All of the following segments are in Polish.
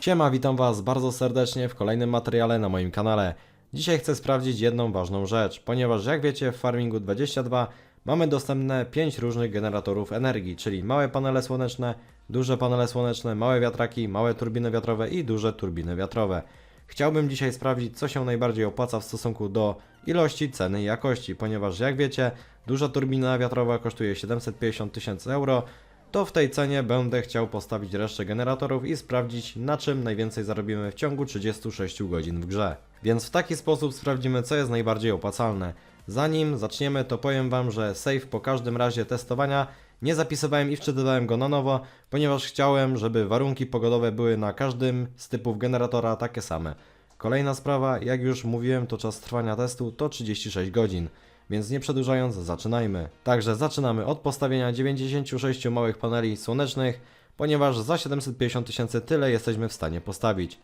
Siema, witam Was bardzo serdecznie w kolejnym materiale na moim kanale. Dzisiaj chcę sprawdzić jedną ważną rzecz, ponieważ jak wiecie w Farmingu 22 mamy dostępne 5 różnych generatorów energii, czyli małe panele słoneczne, duże panele słoneczne, małe wiatraki, małe turbiny wiatrowe i duże turbiny wiatrowe. Chciałbym dzisiaj sprawdzić, co się najbardziej opłaca w stosunku do ilości, ceny i jakości, ponieważ jak wiecie, duża turbina wiatrowa kosztuje 750 tysięcy euro, to w tej cenie będę chciał postawić resztę generatorów i sprawdzić na czym najwięcej zarobimy w ciągu 36 godzin w grze. Więc w taki sposób sprawdzimy co jest najbardziej opłacalne. Zanim zaczniemy to powiem Wam, że save po każdym razie testowania nie zapisywałem i wczytywałem go na nowo, ponieważ chciałem, żeby warunki pogodowe były na każdym z typów generatora takie same. Kolejna sprawa, jak już mówiłem, to czas trwania testu to 36 godzin. Więc nie przedłużając, zaczynajmy. Także zaczynamy od postawienia 96 małych paneli słonecznych, ponieważ za 750 tysięcy tyle jesteśmy w stanie postawić.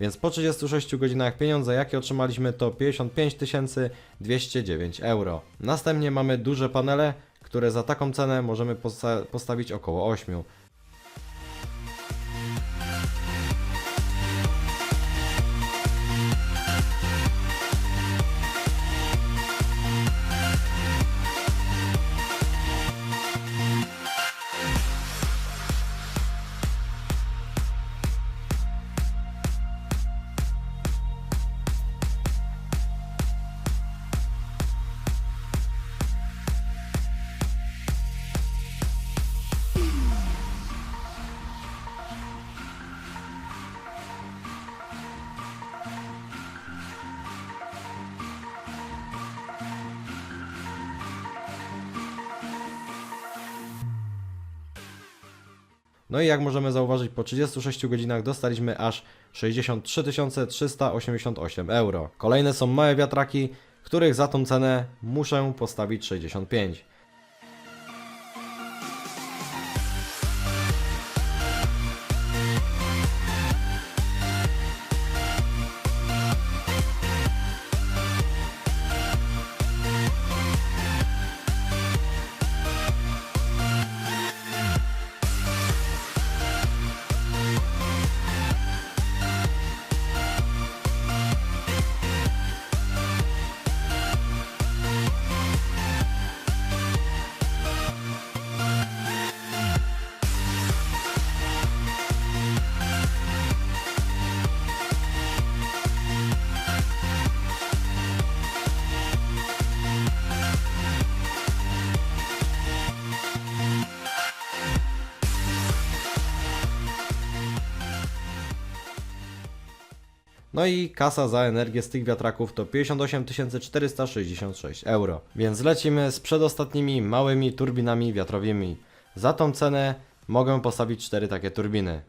Więc po 36 godzinach pieniądze jakie otrzymaliśmy to 55 209 euro. Następnie mamy duże panele, które za taką cenę możemy posta- postawić około 8. No i jak możemy zauważyć, po 36 godzinach dostaliśmy aż 63 388 euro. Kolejne są małe wiatraki, których za tą cenę muszę postawić 65. No i kasa za energię z tych wiatraków to 58 466 euro. Więc lecimy z przedostatnimi małymi turbinami wiatrowymi. Za tą cenę mogę postawić 4 takie turbiny.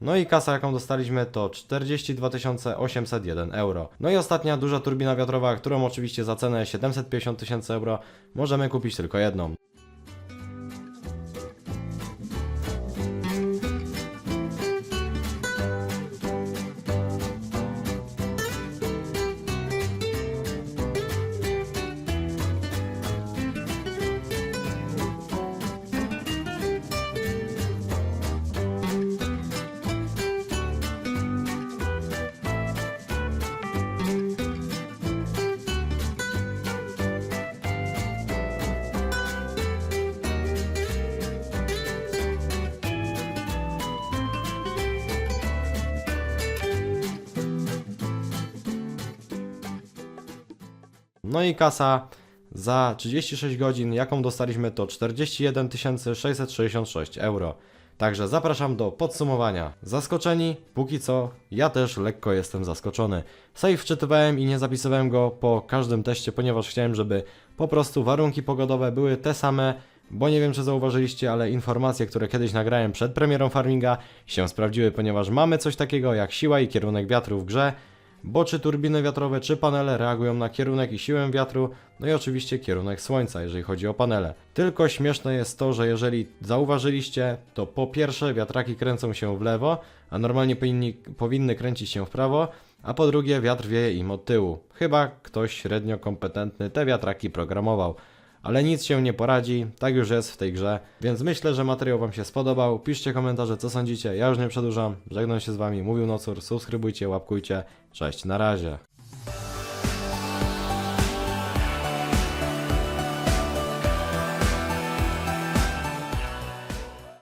No i kasa jaką dostaliśmy to 42 801 euro. No i ostatnia duża turbina wiatrowa, którą oczywiście za cenę 750 tysięcy euro możemy kupić tylko jedną. No i kasa za 36 godzin, jaką dostaliśmy, to 41 666 euro. Także zapraszam do podsumowania. Zaskoczeni? Póki co, ja też lekko jestem zaskoczony. Save wczytywałem i nie zapisywałem go po każdym teście, ponieważ chciałem, żeby po prostu warunki pogodowe były te same, bo nie wiem czy zauważyliście, ale informacje, które kiedyś nagrałem przed premierą farminga się sprawdziły, ponieważ mamy coś takiego jak siła i kierunek wiatru w grze, bo czy turbiny wiatrowe, czy panele reagują na kierunek i siłę wiatru, no i oczywiście kierunek słońca, jeżeli chodzi o panele. Tylko śmieszne jest to, że jeżeli zauważyliście, to po pierwsze wiatraki kręcą się w lewo, a normalnie powinni, powinny kręcić się w prawo, a po drugie wiatr wieje im od tyłu. Chyba ktoś średnio kompetentny te wiatraki programował. Ale nic się nie poradzi, tak już jest w tej grze, więc myślę, że materiał Wam się spodobał. Piszcie komentarze, co sądzicie. Ja już nie przedłużam. Żegnam się z Wami. Mówił Nocur. Subskrybujcie, łapkujcie. Cześć, na razie.